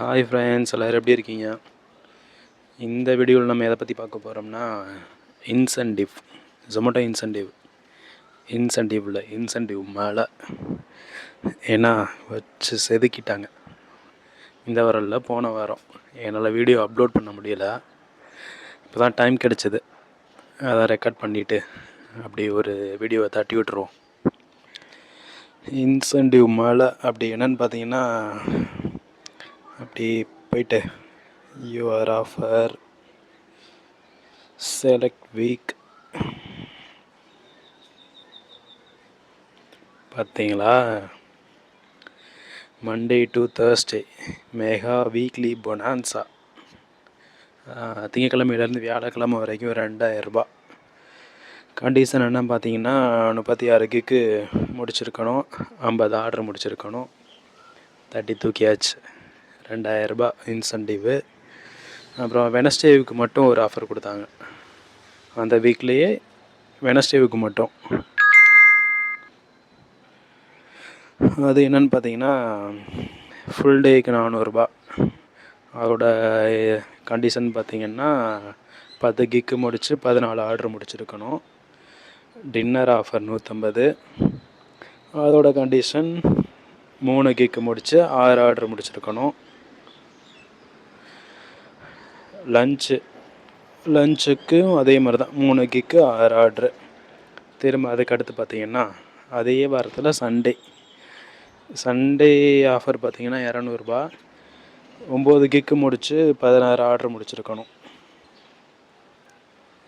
Hi friends எல்லோரும் எப்படி இருக்கீங்க? இந்த வீடியோவில் நம்ம எதை பற்றி பார்க்க போகிறோம்னா இன்சென்டிவ் ஜொமேட்டோ இன்சென்டிவ் இன்சென்டிவில் இன்சென்டிவ் மேலே ஏன்னா வச்சு செதுக்கிட்டாங்க. இந்த வாரில் போன வாரம். என்னால் வீடியோ அப்லோட் பண்ண முடியல. இப்போ தான் டைம் கிடச்சிது. அதை ரெக்கார்ட் பண்ணிவிட்டு அப்படி ஒரு வீடியோவை தட்டி விட்டுருவோம். இன்சென்டிவ் மேலே அப்படி என்னன்னு பார்த்தீங்கன்னா அப்படி போயிட்டு யூஆர் ஆஃபர் செலக்ட் வீக் பார்த்தீங்களா? Monday to Thursday mega weekly bonanza திங்கக்கிழமையிலேருந்து வியாழக்கிழமை வரைக்கும் ரெண்டாயிரரூபா கண்டிஷன் என்ன பார்த்தீங்கன்னா முப்பத்தி ஆறு கிக்கு முடிச்சிருக்கணும் ஐம்பது ஆர்டர் முடிச்சிருக்கணும். தட்டி தூக்கியாச்சு. ரெண்டாயிரரூபா இன்சென்டிவு அப்புறம் வெனஸ்டேவுக்கு மட்டும் ஒரு ஆஃபர் கொடுத்தாங்க. அந்த வீக்லேயே வெனஸ்டேவுக்கு மட்டும். அது என்னென்னு பார்த்தீங்கன்னா ஃபுல் டேக்கு நானூறுரூபா அதோட கண்டிஷன் பார்த்திங்கன்னா பத்து கிக்கு முடித்து பதினாலு ஆர்டர் முடிச்சிருக்கணும். டின்னர் ஆஃபர் நூற்றம்பது அதோட கண்டிஷன் மூணு கிக்கு முடித்து ஆறு ஆர்டர் முடிச்சிருக்கணும். லஞ்சு லஞ்சுக்கும் அதே மாதிரி தான் மூணு கிக்கு ஆறு ஆர்ட்ரு திரும்ப அதுக்கடுத்து பார்த்திங்கன்னா அதே வாரத்தில் சண்டே சண்டே ஆஃபர் பார்த்திங்கன்னா இரநூறுபா. ஒம்பது கிக்கு முடித்து பதினாறு ஆர்டர் முடிச்சிருக்கணும்.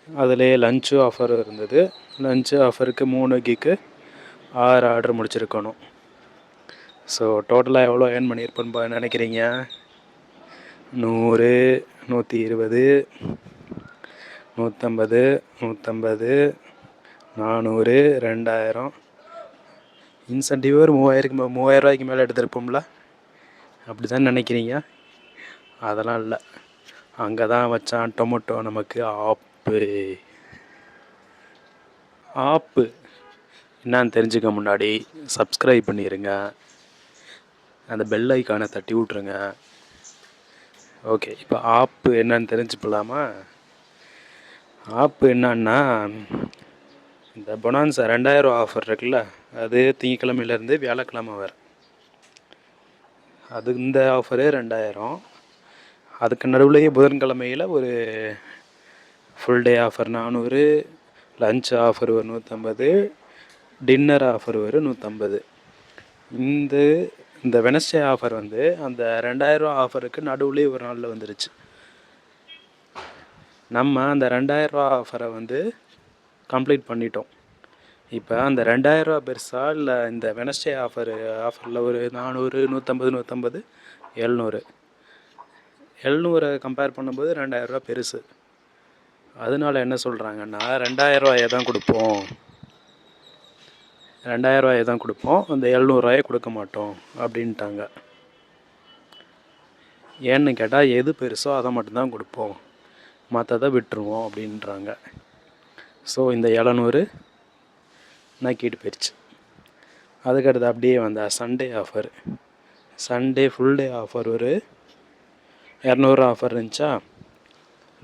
அதிலே லஞ்சு ஆஃபர் இருந்தது. லஞ்சு ஆஃபருக்கு மூணு கிக்கு ஆறு ஆர்டர் முடிச்சிருக்கணும். ஸோ டோட்டலாக எவ்வளோ ஏர்ன் பண்ணியிருப்பேன்னு நினைக்கிறீங்க? நூறு நூற்றி இருபது நூற்றம்பது நூற்றம்பது நானூறு ரெண்டாயிரம். இன்சென்டிவ் ஒரு மூவாயிரக்கு மூவாயிரம் ரூபாய்க்கு மேலே எடுத்திருப்போம்ல? அப்படி தான் நினைக்கிறீங்க? அதெல்லாம் இல்லை. அங்கே தான் வச்சான் டொமேட்டோ நமக்கு ஆப்பு. ஆப்பு. என்னான்னு தெரிஞ்சுக்க முன்னாடி சப்ஸ்கிரைப் பண்ணிடுங்க அந்த பெல் ஐக்கானை தட்டி விட்ருங்க ஓகே இப்போ ஆப்பு என்னன்னு தெரிஞ்சுக்கலாமா? ஆப்பு என்னன்னா இந்த பொனான்சா ரெண்டாயிரம் ஆஃபர் இருக்குல்ல அது திங்கக்கிழமையிலேருந்து வியாழக்கிழமை வர. அது இந்த ஆஃபரு ரெண்டாயிரம். அதுக்கு நடுவுலையே புதன்கிழமையில் ஒரு ஃபுல் டே ஆஃபர் நானூறு லஞ்ச் ஆஃபர் ஒரு நூற்றம்பது டின்னர் ஆஃபர் ஒரு நூற்றம்பது இந்த இந்த வெனஸ்டே ஆஃபர் வந்து அந்த ரெண்டாயிரரூவா ஆஃபருக்கு நடுவுலேயே ஒரு நாளில் வந்துருச்சு. நம்ம அந்த ரெண்டாயிரரூவா ஆஃபரை வந்து கம்ப்ளீட் பண்ணிட்டோம். இப்போ அந்த ரெண்டாயிரரூவா பெருசாக இல்லை இந்த வெனஸ்டே ஆஃபரு ஆஃபரில் ஒரு நானூறு நூற்றம்பது நூற்றம்பது எழுநூறு. எழுநூறை கம்பேர் பண்ணும்போது ரெண்டாயிரரூவா பெருசு. அதனால என்ன சொல்கிறாங்கன்னா ரெண்டாயிரரூவாயை தான் கொடுப்போம். ரெண்டாயிரரூவாயை தான் கொடுப்போம். அந்த எழுநூறுவாயை கொடுக்க மாட்டோம் அப்படின்ட்டாங்க. ஏன்னு கேட்டால் எது பெருசோ அதை மட்டும்தான் கொடுப்போம். மற்றதை விட்டுருவோம் அப்படின்றாங்க. ஸோ இந்த எழுநூறு நக்கிட்டு போயிடுச்சு அதுக்கடுத்து அப்படியே வந்த Sunday offer Sunday full day offer ஒரு இரநூறு ஆஃபர் இருந்துச்சா?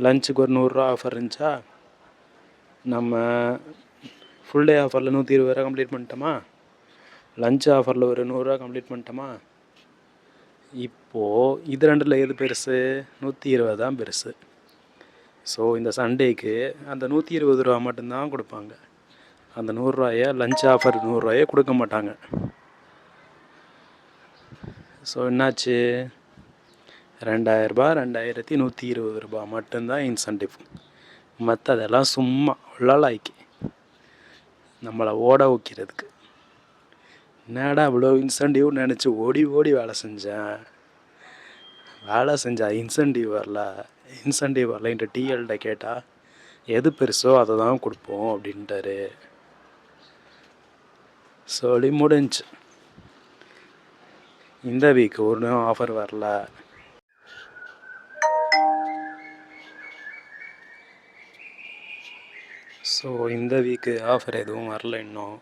லஞ்சுக்கு ஒரு நூறுரூவா ஆஃபர் இருந்துச்சா? நம்ம ஃபுல் டே ஆஃபரில் நூற்றி இருபது ரூபா கம்ப்ளீட் பண்ணிட்டோமா? லஞ்ச் ஆஃபரில் ஒரு நூறுரூவா கம்ப்ளீட் பண்ணிட்டோமா? இப்போது இது ரெண்டில் எது பெருசு? நூற்றி இருபது தான் பெருசு. ஸோ இந்த சண்டேக்கு அந்த நூற்றி இருபது ரூபா மட்டும்தான் கொடுப்பாங்க. அந்த நூறுரூவாயை லஞ்ச் ஆஃபர் நூறுரூவாயை கொடுக்க மாட்டாங்க. ஸோ என்னாச்சு? ரெண்டாயிரரூபா ரெண்டாயிரத்தி நூற்றி இருபது ரூபா மட்டும்தான் இன்சென்டிவ் மற்றதெல்லாம் சும்மா உள்ளாலாய்க்கு நம்மளை ஓட வைக்கிறதுக்கு. என்னடா இவ்வளோ இன்சென்டிவ் நினச்சி ஓடி ஓடி வேலை செஞ்சேன். வேலை செஞ்சா இன்சென்டிவ் வரல. இன்சென்டிவ் வரலன்ட்டு டிஎல்கிட்ட கேட்டால் எது பெருசோ அதை தான் கொடுப்போம் அப்படின்ட்டாரு. சொல்லி முடிஞ்சு. இந்த வீக் ஒன்றும் ஆஃபர் வரல. ஸோ இந்த வீக்கு ஆஃபர் எதுவும் வரல இன்னும்.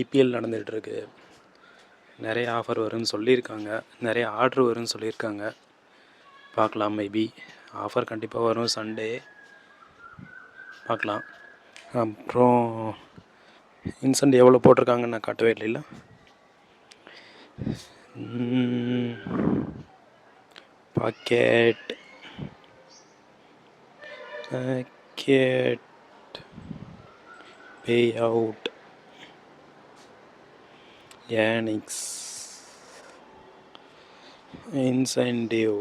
ஐபிஎல் நடந்துகிட்ருக்கு நிறைய ஆஃபர் வரும்னு சொல்லியிருக்காங்க. நிறைய ஆர்ட்ரு வரும்னு சொல்லியிருக்காங்க. பார்க்கலாம் மேபி ஆஃபர் கண்டிப்பாக வரும் சண்டே பார்க்கலாம். அப்புறம் இன்சென்ட் எவ்வளோ போட்டிருக்காங்கன்னு நான் காட்டவே இல்லைல்ல. பாக்கெட் பாக்கெட் பே அவுட் ஏனிக்ஸ் இன்சென்டிவ்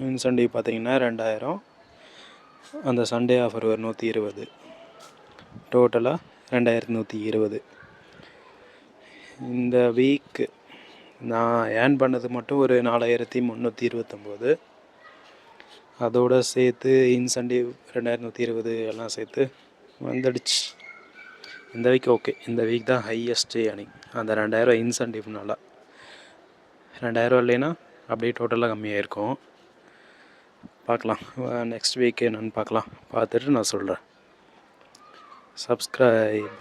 இன்சென்டிவ் பார்த்தீங்கன்னா ரெண்டாயிரம். அந்த சண்டே ஆஃபர் ஒரு நூற்றி இருபது. டோட்டலாக ரெண்டாயிரத்தி நூற்றி இருபது. இந்த வீக்கு நான் ஏர்ன் பண்ணது மட்டும் ஒரு நாலாயிரத்தி முந்நூற்றி இருபத்தொம்போது. அதோடு சேர்த்து இன்சென்டிவ் ரெண்டாயிரத்தி நூற்றி இருபது எல்லாம் சேர்த்து வந்துடுச்சு. இந்த வீக் ஓகே இந்த வீக் தான் ஹையஸ்ட்டு ஏர்னிங் அந்த ரெண்டாயிரம் இன்சென்டிவ்னால ரெண்டாயிரம் இல்லைன்னா அப்படியே டோட்டலாக கம்மியாக இருக்கும் பார்க்கலாம். நெக்ஸ்ட் வீக் என்னென்னு பார்க்கலாம். பார்த்துட்டு நான் சொல்கிறேன் சப்ஸ்கிரைப்